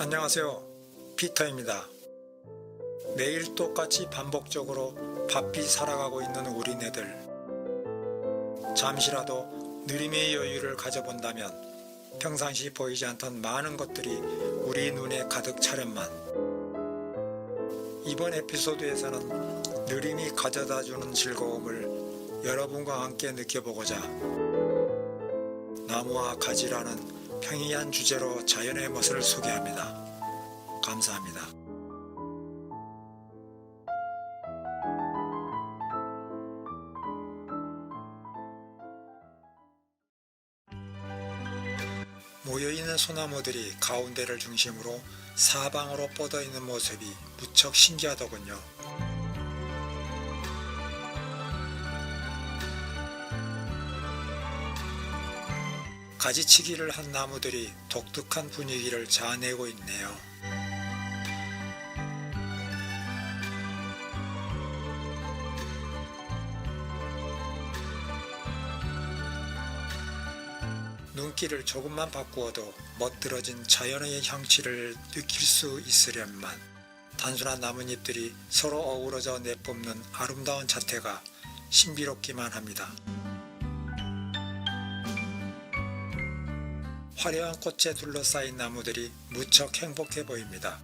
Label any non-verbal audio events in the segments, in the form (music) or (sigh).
안녕하세요. 피터입니다. 매일 똑같이 반복적으로 바삐 살아가고 있는 우리네들. 잠시라도 느림의 여유를 가져본다면 평상시 보이지 않던 많은 것들이 우리 눈에 가득 차련만. 이번 에피소드에서는 느림이 가져다 주는 즐거움을 여러분과 함께 느껴보고자 나무와 가지라는 평이한 주제로 자연의 멋을 소개합니다. 감사합니다. 모여있는 소나무들이 가운데를 중심으로 사방으로 뻗어있는 모습이 무척 신기하더군요. 가지치기를 한 나무들이 독특한 분위기를 자아내고 있네요. 눈길을 조금만 바꾸어도 멋들어진 자연의 향취를 느낄 수 있으련만 단순한 나뭇잎들이 서로 어우러져 내뿜는 아름다운 자태가 신비롭기만 합니다. 화려한 꽃에 둘러싸인 나무들이 무척 행복해 보입니다.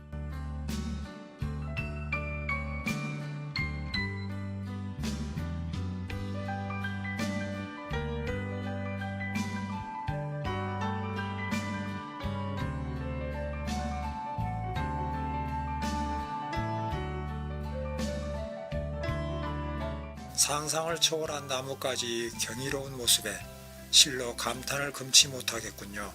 상상을 초월한 나무까지 경이로운 모습에 실로 감탄을 금치 못하겠군요.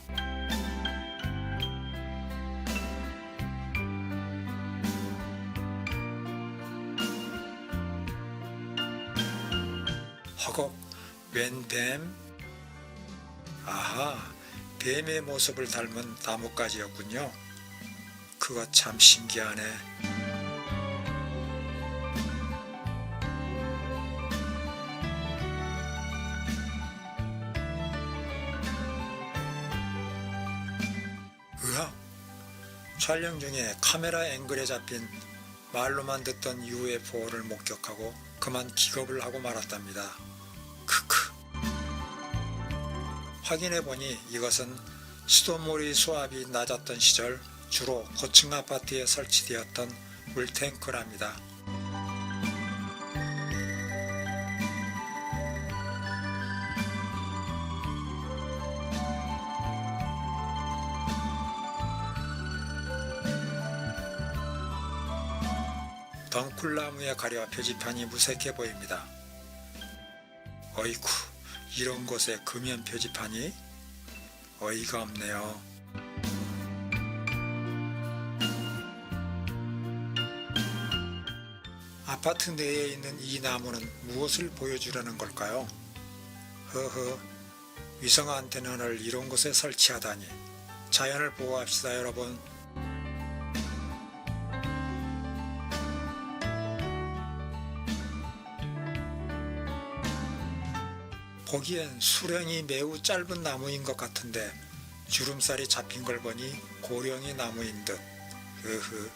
허걱 웬 뱀? 아하, 뱀의 모습을 닮은 나뭇가지였군요. 그거 참 신기하네. 촬영 중에 카메라 앵글에 잡힌 말로만 듣던 UFO를 목격하고 그만 기겁을 하고 말았답니다. 크크. 확인해 보니 이것은 수돗물이 수압이 낮았던 시절 주로 고층 아파트에 설치되었던 물탱크랍니다. 덩쿨나무에 가려 표지판이 무색해 보입니다. 어이쿠, 이런 곳에 금연 표지판이? 어이가 없네요. 아파트 내에 있는 이 나무는 무엇을 보여주려는 걸까요? 허허, 위성 안테나를 이런 곳에 설치하다니. 자연을 보호합시다, 여러분. 보기엔 수령이 매우 짧은 나무인 것 같은데 주름살이 잡힌 걸 보니 고령의 나무인 듯. 으흐.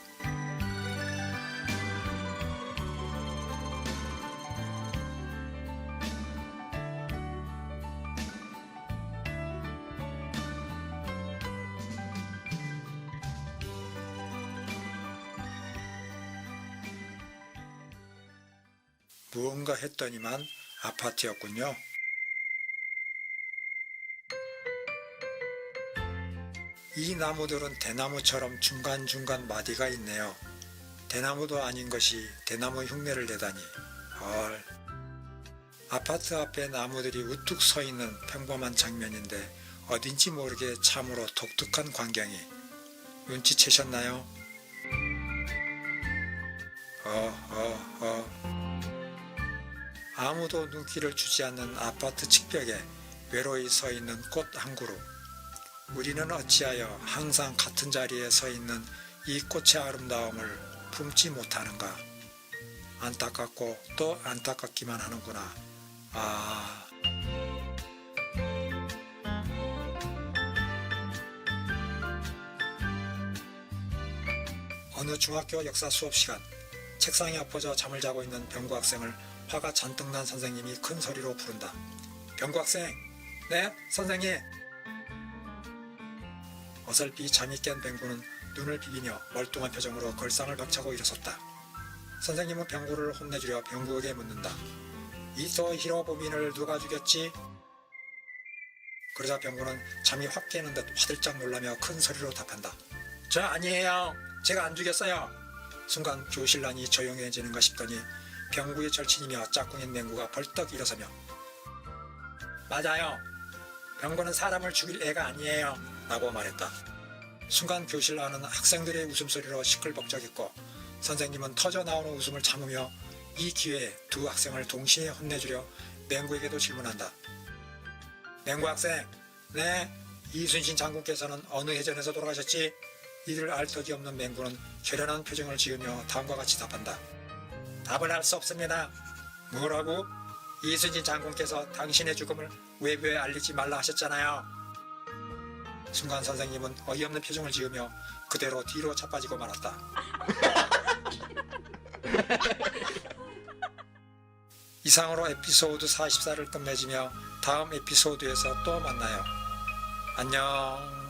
무언가 했더니만 아파트였군요. 이 나무들은 대나무처럼 중간중간 마디가 있네요. 대나무도 아닌 것이 대나무 흉내를 내다니. 헐. 아파트 앞에 나무들이 우뚝 서 있는 평범한 장면인데 어딘지 모르게 참으로 독특한 광경이. 눈치채셨나요? 어, 어, 어. 아무도 눈길을 주지 않는 아파트 측벽에 외로이 서 있는 꽃 한 그루. 우리는 어찌하여 항상 같은 자리에 서 있는 이 꽃의 아름다움을 품지 못하는가? 안타깝고 또 안타깝기만 하는구나. 아. 어느 중학교 역사 수업 시간 책상에 엎어져 잠을 자고 있는 병구 학생을 화가 잔뜩 난 선생님이 큰 소리로 부른다. 병구 학생, 네, 선생님. 어설피 잠이 깬 병구는 눈을 비비며 멀뚱한 표정으로 걸상을 박차고 일어섰다. 선생님은 병구를 혼내주려 병구에게 묻는다. 이토 히로부민을 누가 죽였지? 그러자 병구는 잠이 확 깨는 듯 화들짝 놀라며 큰 소리로 답한다. 저 아니에요. 제가 안 죽였어요. 순간 교실란이 조용해지는가 싶더니 병구의 절친이며 짝꿍인 맹구가 벌떡 일어서며 맞아요. 병구는 사람을 죽일 애가 아니에요. 라고 말했다. 순간 교실 안은 학생들의 웃음소리로 시끌벅적했고 선생님은 터져 나오는 웃음을 참으며 이 기회에 두 학생을 동시에 혼내주려 맹구에게도 질문한다. 맹구 학생, 네, 이순신 장군께서는 어느 해전에서 돌아가셨지? 이들 알 터기 없는 맹구는 결연한 표정을 지으며 다음과 같이 답한다. 답을 할 수 없습니다. 뭐라고? 이순신 장군께서 당신의 죽음을 외부에 알리지 말라 하셨잖아요. 순간 선생님은 어이없는 표정을 지으며 그대로 뒤로 자빠지고 말았다. (laughs) 이상으로 에피소드 44를 끝맺으며 다음 에피소드에서 또 만나요. 안녕.